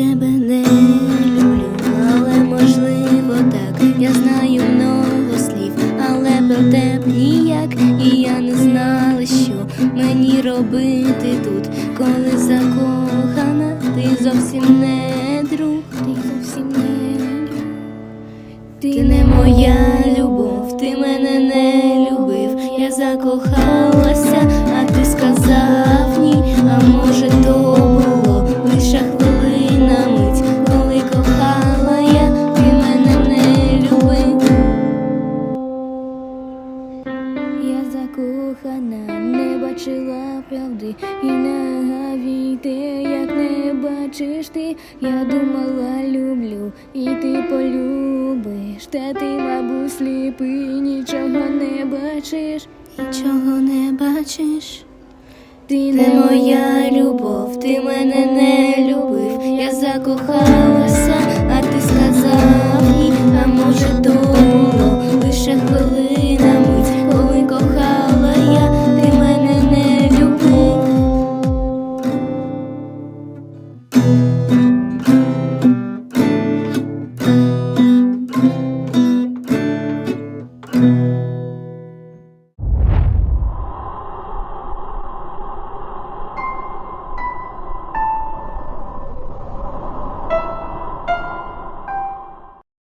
тебе не люблю, але можливо так. Я знаю много слів, але про те ніяк. І я не знала, що мені робити тут, коли закохана, ти зовсім не друг, ти зовсім не друг. Ти не моя любов, ти мене не любив, я закохала. Я закохана, не бачила правди і навіть те, як не бачиш ти, я думала, люблю, і ти полюбиш, та ти, мабуть, сліпий, нічого не бачиш, нічого не бачиш. Ти не моя любов, ти мене не любив, я закохалася, а ти сказав